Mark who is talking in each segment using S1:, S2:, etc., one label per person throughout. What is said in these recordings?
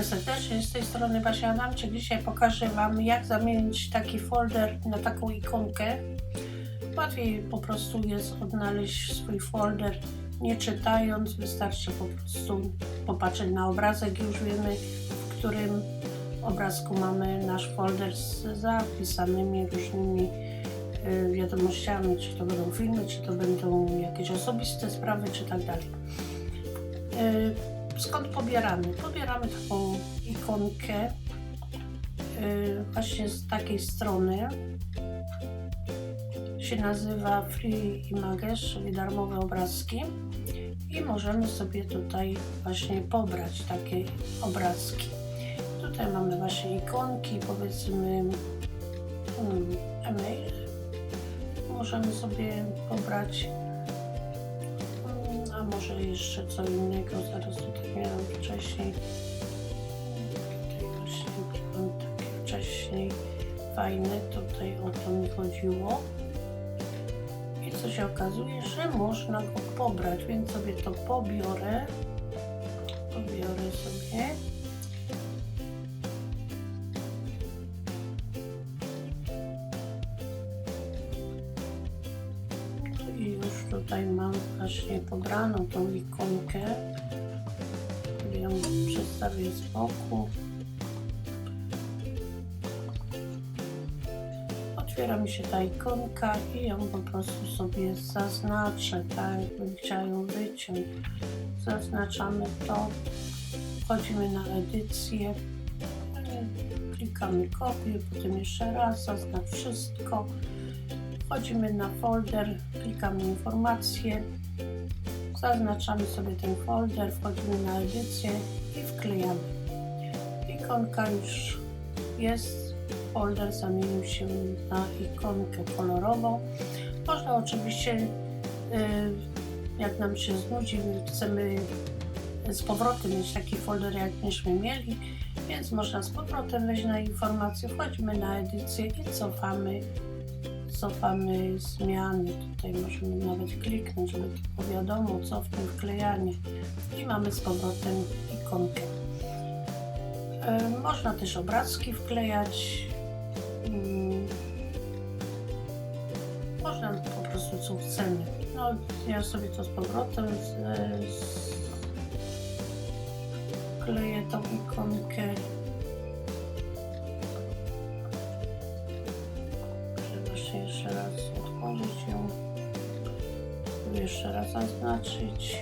S1: z tej strony Basia Adamczyk. Dzisiaj pokażę Wam jak zamienić taki folder na taką ikonkę. Łatwiej po prostu jest odnaleźć swój folder nie czytając, wystarczy po prostu popatrzeć na obrazek i już wiemy w którym obrazku mamy nasz folder z zapisanymi różnymi y, wiadomościami, czy to będą filmy, czy to będą jakieś osobiste sprawy, czy tak dalej. Skąd pobieramy? Pobieramy taką ikonkę y, właśnie z takiej strony. Się nazywa Free Images, czyli darmowe obrazki. I możemy sobie tutaj właśnie pobrać takie obrazki. Tutaj mamy właśnie ikonki, powiedzmy hmm, e-mail. Możemy sobie pobrać może jeszcze co innego, zaraz tutaj miałam wcześniej. Tutaj właśnie mam takie wcześniej fajne, tutaj o to mi chodziło. I co się okazuje, że można go pobrać, więc sobie to pobiorę. Pobiorę sobie. Tutaj mam właśnie pobraną tą ikonkę. Ją przedstawię z boku. Otwiera mi się ta ikonka i ją po prostu sobie zaznaczę, tak jakbym chciała ją wyciąć. Zaznaczamy to, wchodzimy na edycję, klikamy kopiuj, potem jeszcze raz, zaznacz wszystko. Wchodzimy na folder, klikamy informacje, zaznaczamy sobie ten folder, wchodzimy na edycję i wklejamy. Ikonka już jest, folder zamienił się na ikonkę kolorową. Można oczywiście, y, jak nam się znudzi, chcemy z powrotem mieć taki folder, jak myśmy mieli, więc można z powrotem wejść na informacje, wchodzimy na edycję i cofamy cofamy zmiany. Tutaj możemy nawet kliknąć, żeby było wiadomo, cofnąć wklejanie i mamy z powrotem ikonkę. E, Można też obrazki wklejać. Mm, Można po prostu co chcemy. No, ja sobie to z powrotem z, z, wkleję tą ikonkę. Się jeszcze raz otworzyć ją. Jeszcze raz zaznaczyć.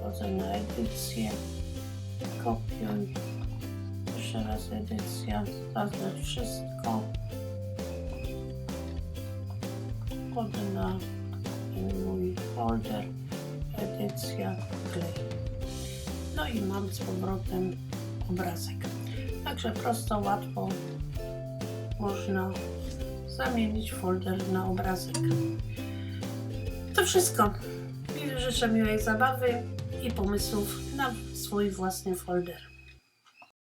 S1: Wchodzę na edycję. Kopiuj. Jeszcze raz edycja. Zaznacz wszystko. Wchodzę na mój folder. Edycja. Klej. No i mam z powrotem obrazek. Także prosto, łatwo można zamienić folder na obrazek. To wszystko. Życzę miłej zabawy i pomysłów na swój własny folder.